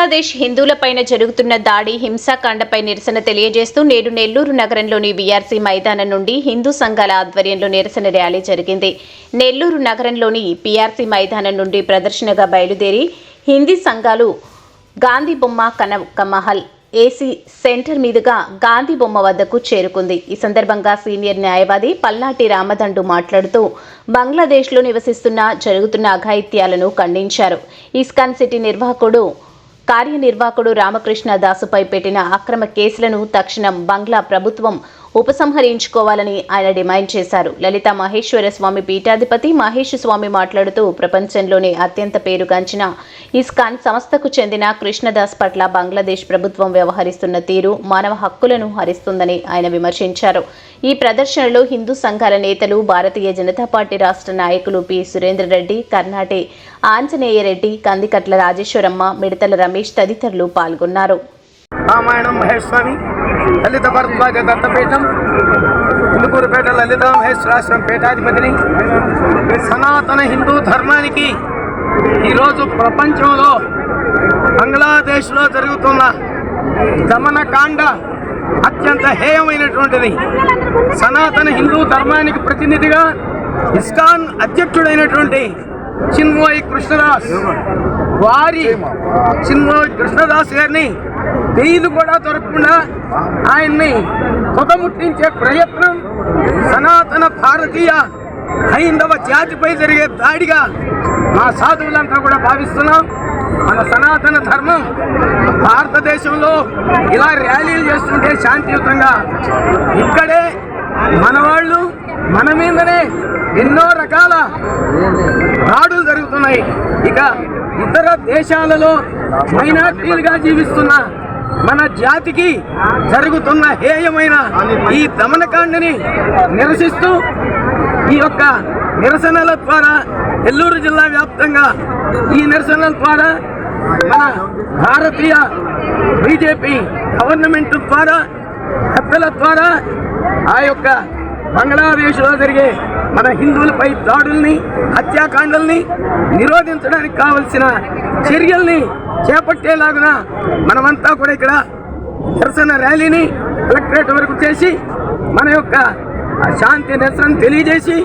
బంగ్లాదేశ్ హిందువులపైన జరుగుతున్న దాడి హింసాకాండపై నిరసన తెలియజేస్తూ నేడు నెల్లూరు నగరంలోని వీఆర్సీ మైదానం నుండి హిందూ సంఘాల ఆధ్వర్యంలో నిరసన ర్యాలీ జరిగింది. నెల్లూరు నగరంలోని పీఆర్సీ మైదానం నుండి ప్రదర్శనగా బయలుదేరి హిందీ సంఘాలు గాంధీ బొమ్మ కనకమహల్ ఏసీ సెంటర్ మీదుగా గాంధీ బొమ్మ వద్దకు చేరుకుంది. ఈ సందర్భంగా సీనియర్ న్యాయవాది పల్నాటి రామదండు మాట్లాడుతూ బంగ్లాదేశ్లో నివసిస్తున్న జరుగుతున్న అఘాయిత్యాలను ఖండించారు. ఇస్కాన్ సిటీ నిర్వాహకుడు కార్యనిర్వాహకుడు రామకృష్ణ దాసుపై పెట్టిన అక్రమ కేసులను తక్షణం బంగ్లా ప్రభుత్వం ఉపసంహరించుకోవాలని ఆయన డిమాండ్ చేశారు. లలిత మహేశ్వర స్వామి పీఠాధిపతి మహేష్ స్వామి మాట్లాడుతూ ప్రపంచంలోనే అత్యంత పేరుగాంచిన ఇస్కాన్ సంస్థకు చెందిన కృష్ణదాస్ పట్ల బంగ్లాదేశ్ ప్రభుత్వం వ్యవహరిస్తున్న తీరు మానవ హక్కులను హరిస్తుందని ఆయన విమర్శించారు. ఈ ప్రదర్శనలో హిందూ సంఘాల నేతలు భారతీయ జనతా పార్టీ రాష్ట్ర నాయకులు పి. సురేంద్రరెడ్డి కర్ణాటే ఆంజనేయ రెడ్డి కందికట్ల రాజేశ్వరమ్మ మిడతల రమేష్ తదితరులు పాల్గొన్నారు. రామాయణం మహేశ్వరి లలిత భరద్వాజ దత్తపీఠం ఇందుకూరుపేట లలిత మహేశ్వరాశ్రమం పీఠాధిపతిని. సనాతన హిందూ ధర్మానికి ఈరోజు ప్రపంచంలో బంగ్లాదేశ్లో జరుగుతున్న దమనకాండ అత్యంత హేయమైనటువంటిది. సనాతన హిందూ ధర్మానికి ప్రతినిధిగా ఇస్కాన్ అధ్యక్షుడైనటువంటి చిన్మోయి కృష్ణదాస్. వారి చిన్మోయి కృష్ణదాస్ గారిని నీళ్ళు కూడా దొరకకుండా ఆయన్ని తుదముట్టించే ప్రయత్నం సనాతన భారతీయ హైందవ జాతిపై జరిగే దాడిగా మా సాధువులంతా కూడా భావిస్తున్నాం. మన సనాతన ధర్మం భారతదేశంలో ఇలా ర్యాలీలు చేస్తుంటే శాంతియుతంగా ఇక్కడే మన వాళ్ళు మన మీదనే ఎన్నో రకాల దాడులు జరుగుతున్నాయి. ఇక ఇతర దేశాలలో మైనార్టీలుగా జీవిస్తున్న మన జాతికి జరుగుతున్న హేయమైన ఈ దమనకాండని నిరసిస్తూ ఈ యొక్క నిరసనల ద్వారా నెల్లూరు జిల్లా వ్యాప్తంగా ఈ నిరసనల ద్వారా మన భారతీయ బీజేపీ గవర్నమెంట్ ద్వారా పెద్దల ద్వారా ఆ యొక్క బంగ్లాదేశ్లో జరిగే మన హిందువులపై దాడుల్ని హత్యాకాండల్ని నిరోధించడానికి కావలసిన చర్యల్ని చేపట్టేలాగున మనమంతా కూడా ఇక్కడ నిరసన ర్యాలీని కలెక్టరేట్ వరకు చేసి మన యొక్క శాంతి నిరసన తెలియజేసి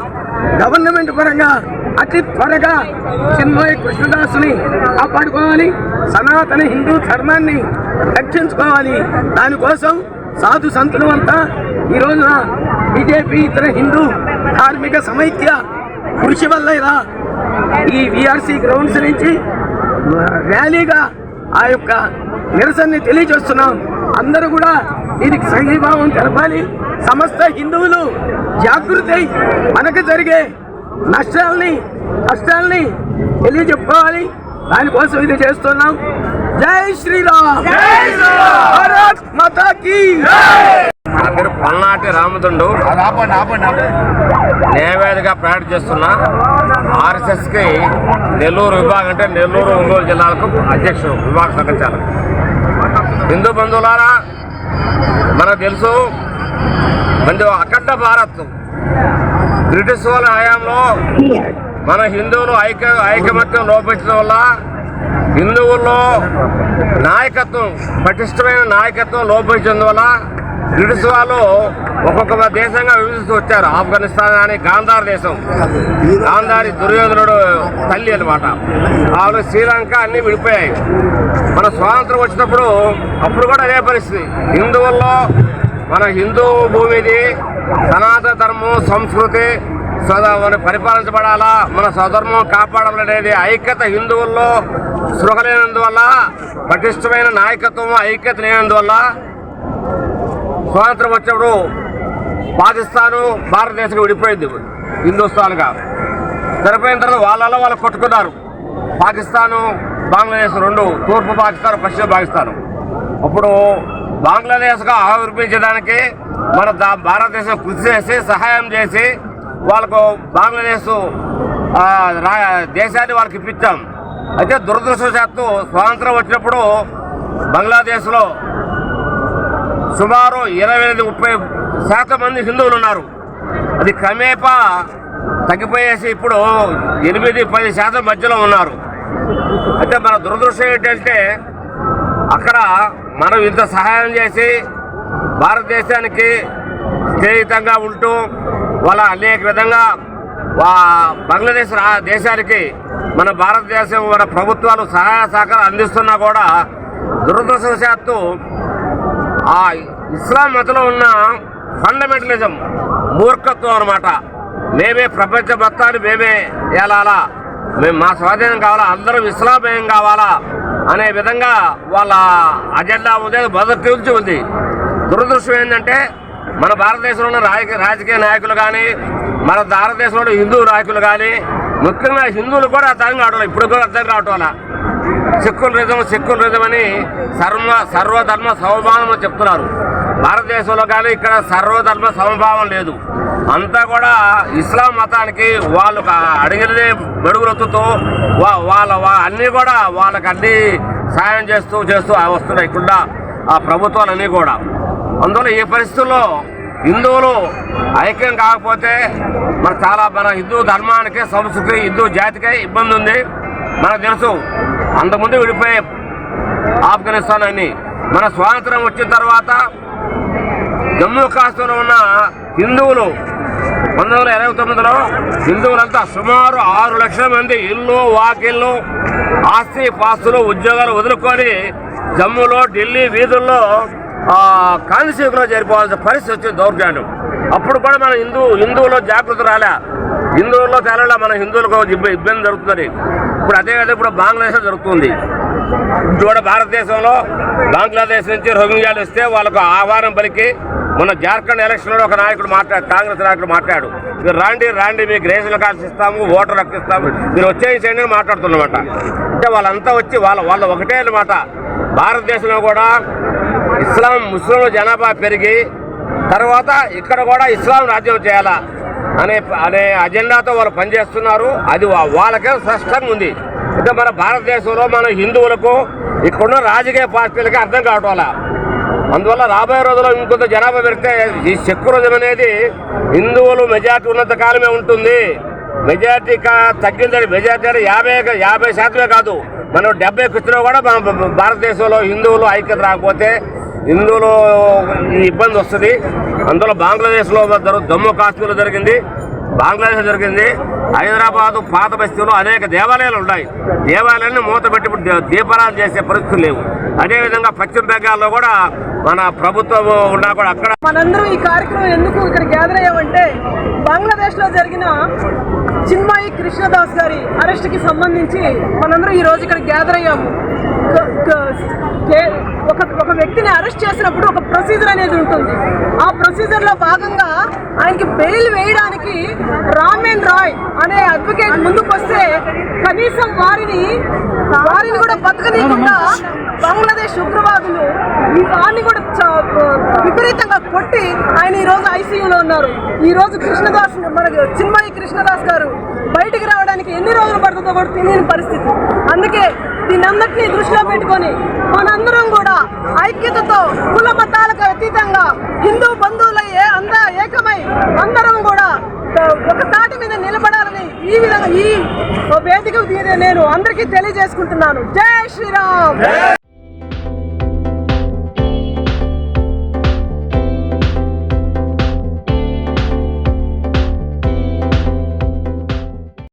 గవర్నమెంట్ పరంగా అతి త్వరగా చిన్మయ కృష్ణదాసుని కాపాడుకోవాలి సనాతన హిందూ ధర్మాన్ని రక్షించుకోవాలి. దానికోసం సాధు సంతులు అంతా ఈ రోజున బీజేపీ ఇతర హిందూ ధార్మిక సమైక్య కృషి వల్ల ఇలా ఈ విఆర్సీ గ్రౌండ్స్ నుంచి ర్యాలీగా ఆ యొక్క నిరసనని తెలియజేస్తున్నాం. అందరూ కూడా దీనికి సంఘీభావం తెలపాలి. సమస్త హిందువులు జాగృతి మనకు జరిగే నష్టాలని కష్టాలని తెలియజెప్పుకోవాలి. దానికోసం ఇది చేస్తున్నాం. జై శ్రీరామ్! భారత్ మాతాకి! పేరు పల్నాటి రామదుండు న్యాయవాదిగా ప్రయాణం చేస్తున్నా ఆర్ఎస్ఎస్కి నెల్లూరు విభాగం అంటే నెల్లూరు ఒంగోలు జిల్లాలకు అధ్యక్షుడు విభాగ సంఘచాలక హిందూ బంధువులారా మనకు తెలుసు మంది అఖండ భారత్ బ్రిటిష్ వాళ్ళ హయాంలో మన హిందువులు ఐక్య ఐకమత్యం లోపించడం వల్ల హిందువుల్లో నాయకత్వం పటిష్టమైన నాయకత్వం లోపించడం వల్ల బ్రిటిష్ వాళ్ళు ఒక్కొక్క దేశంగా విభజిస్తూ వచ్చారు. ఆఫ్ఘనిస్తాన్ కానీ గాంధార్ దేశం. గాంధారి దుర్యోధనుడు తల్లి అనమాట వాళ్ళు శ్రీలంక అన్నీ విడిపోయాయి. మన స్వాతంత్రం వచ్చినప్పుడు అప్పుడు కూడా అదే పరిస్థితి. హిందువుల్లో మన హిందూ భూమిది సనాతన ధర్మం సంస్కృతి సదా మన పరిపాలించబడాలా? మన స్వధర్మం కాపాడాలనేది ఐక్యత హిందువుల్లో స్పృహ లేనందువల్ల పటిష్టమైన నాయకత్వం ఐక్యత లేనందువల్ల స్వాతంత్రం వచ్చినప్పుడు పాకిస్తాను భారతదేశం విడిపోయింది. హిందుస్థాన్గా. సరిపోయిన తర్వాత వాళ్ళలో వాళ్ళు కొట్టుకున్నారు. పాకిస్తాను బంగ్లాదేశ్ రెండు తూర్పు పాకిస్తాన్ పశ్చిమ పాకిస్తాన్. అప్పుడు బంగ్లాదేశ్గా ఆవిర్భించడానికి మన దా- భారతదేశం కృషి చేసి సహాయం చేసి వాళ్ళకు బంగ్లాదేశ్ రా- దేశాన్ని వాళ్ళకి ఇప్పించాం. అయితే దురదృష్టవశాత్తు స్వాతంత్రం వచ్చినప్పుడు బంగ్లాదేశ్లో సుమారు ఇరవై ఎనిమిది ముప్పై శాతం మంది హిందువులు ఉన్నారు. అది క్రమేపా తగ్గిపోయేసి ఇప్పుడు ఎనిమిది పది శాతం మధ్యలో ఉన్నారు. అయితే మన దురదృష్టం ఏంటంటే అక్కడ మనం ఇంత సహాయం చేసి భారతదేశానికి స్నేహితంగా ఉంటూ వాళ్ళ అనేక విధంగా వా- బంగ్లాదేశ్ దేశానికి మన భారతదేశం మన ప్రభుత్వాలు సహాయ సహకారం అందిస్తున్నా కూడా దురదృష్టవశాత్తు ఆ ఇస్లాం మతంలో ఉన్న ఫండమెంటలిజం మూర్ఖత్వం అనమాట మేమే ప్రపంచ మొత్తాన్ని మేమే ఏలాలా? మేము మా స్వాధీనం కావాలా? అందరం ఇస్లామయం కావాలా? అనే విధంగా వాళ్ళ అజెండా ఉంది అది మొదటి నుంచి ఉంది. దురదృష్టం ఏంటంటే మన భారతదేశంలో ఉన్న రాజకీయ నాయకులు కానీ మన భారతదేశంలో హిందూ నాయకులు కానీ ముఖ్యంగా హిందువులు కూడా అర్థం కావడం ఇప్పుడు కూడా అర్థం కావటం వల్ల. సెక్యులరిజం సెక్యులరిజం అని సర్వ సర్వధర్మ సమభావం అని చెప్తున్నారు. భారతదేశంలో కానీ ఇక్కడ సర్వధర్మ సమభావం లేదు. అంతా కూడా ఇస్లాం మతానికి వాళ్ళు అడిగినదే బడుగులొత్తుతూ వా- వాళ్ళ వా- అన్నీ కూడా వాళ్ళకి అన్ని సాయం చేస్తూ చేస్తూ వస్తున్నాయి ఇక్కడ ఆ ప్రభుత్వాలన్నీ కూడా. అందువల్ల ఈ పరిస్థితుల్లో హిందువులు ఐక్యం కాకపోతే మరి చాలా మన హిందూ ధర్మానికి సంస్కృతి హిందూ జాతికే ఇబ్బంది ఉంది. మనకు తెలుసు అంతకుముందు విడిపోయే ఆఫ్ఘనిస్తాన్ అని. మన స్వాతంత్రం వచ్చిన తర్వాత జమ్మూ కాశ్మీర్లో ఉన్న హిందువులు పంతొమ్మిది వందల ఇరవై తొమ్మిదిలో హిందువులంతా సుమారు ఆరు లక్షల మంది ఇల్లు వాకిళ్ళు ఆస్తి పాస్తులు ఉద్యోగాలు వదులుకొని జమ్మూలో ఢిల్లీ వీధుల్లో కాంగ్రెస్ చేరిపోవాల్సిన పరిస్థితి వచ్చింది దౌర్జన్యం. అప్పుడు కూడా మన హిందూ హిందువులో జాగ్రత్త రాలే. హిందువుల్లో చాలా మన హిందువులకు ఇబ్బంది జరుగుతుంది. ఇప్పుడు అదే విధంగా ఇప్పుడు బంగ్లాదేశ్ జరుగుతుంది. చూడ భారతదేశంలో బంగ్లాదేశ్ నుంచి రోహింగ్యాలు వస్తే వాళ్ళకు ఆహ్వానం పలికి మన జార్ఖండ్ ఎలక్షన్లో ఒక నాయకుడు మాట్లాడు కాంగ్రెస్ నాయకుడు మాట్లాడు. మీరు రాండి రాండి మీకు రేషన్ కార్డ్స్ ఇస్తాము ఓటర్ హక్కు ఇస్తాము మీరు వచ్చేసేయండి అని మాట్లాడుతున్నమాట. అంటే వాళ్ళంతా వచ్చి వాళ్ళ వాళ్ళ ఒకటే అన్నమాట. భారతదేశంలో కూడా ఇస్లాం ముస్లింల జనాభా పెరిగి తర్వాత ఇక్కడ కూడా ఇస్లాం రాజ్యం చేయాలా? అనే అనే అజెండాతో వాళ్ళు పనిచేస్తున్నారు. అది వాళ్ళకే స్పష్టంగా ఉంది. అంటే మన భారతదేశంలో మన హిందువులకు ఇక్కడున్న రాజకీయ పార్టీలకి అర్థం కావటం వల్ల. అందువల్ల రాబోయే రోజుల్లో ఇంకొంత జనాభా పెరిగితే ఈ సెక్యులరిజం అనేది హిందువులు మెజార్టీ ఉన్నంత కాలమే ఉంటుంది. మెజార్టీ కా- తగ్గిందని మెజార్టీ అంటే యాభై యాభై శాతమే కాదు. మనం డెబ్బై కూర్చున్నా కూడా మన భ- భారతదేశంలో హిందువులు ఐక్యత రాకపోతే ఇందులో ఇబ్బంది వస్తుంది. అందులో బంగ్లాదేశ్లో జమ్మూ కాశ్మీర్లో జరిగింది. బంగ్లాదేశ్ జరిగింది. హైదరాబాదు పాత బస్తీలో అనేక దేవాలయాలు ఉన్నాయి. దేవాలయాన్ని మూతపెట్టి దీపారాధన చేసే పరిస్థితులు లేవు. అదేవిధంగా పశ్చిమ బెంగాల్లో కూడా మన ప్రభుత్వం ఉన్నా కూడా అక్కడ మనందరం ఈ కార్యక్రమం ఎందుకు ఇక్కడ గ్యాదర్ అయ్యామంటే బంగ్లాదేశ్లో జరిగిన చిన్మాయి కృష్ణదాస్ గారి అరెస్ట్కి సంబంధించి మనందరం ఈ రోజు ఇక్కడ గ్యాదర్ అయ్యాము. ఒక ఒక వ్యక్తిని అరెస్ట్ చేసినప్పుడు ఒక ప్రొసీజర్ అనేది ఉంటుంది. ఆ ప్రొసీజర్లో భాగంగా ఆయనకి బెయిల్ వేయడానికి రామేన్ రాయ్ అనే అడ్వకేట్ ముందుకు వస్తే కనీసం వారిని వారిని కూడా బతకనీయకుండా బంగ్లాదేశ్ ఉగ్రవాదులు ఈ వారిని కూడా విపరీతంగా కొట్టి ఆయన ఈ రోజు ఐసీయూలో ఉన్నారు. ఈరోజు కృష్ణదాస్ మన చిన్మయి కృష్ణదాస్ గారు బయటికి రావడానికి ఎన్ని రోజులు పడుతుందో కూడా తెలియని పరిస్థితి. అందుకే దీని దృష్టిలో పెట్టుకొని మనందరం కూడా ఐక్యతతో కుల మతాలకు అతీతంగా హిందూ బంధువులయ్యే అందా ఏకమై అందరం కూడా ఒక తాటి మీద నిలబడాలని ఈ విధంగా ఈ వేదిక నేను అందరికీ తెలియజేసుకుంటున్నాను. జై శ్రీరామ్!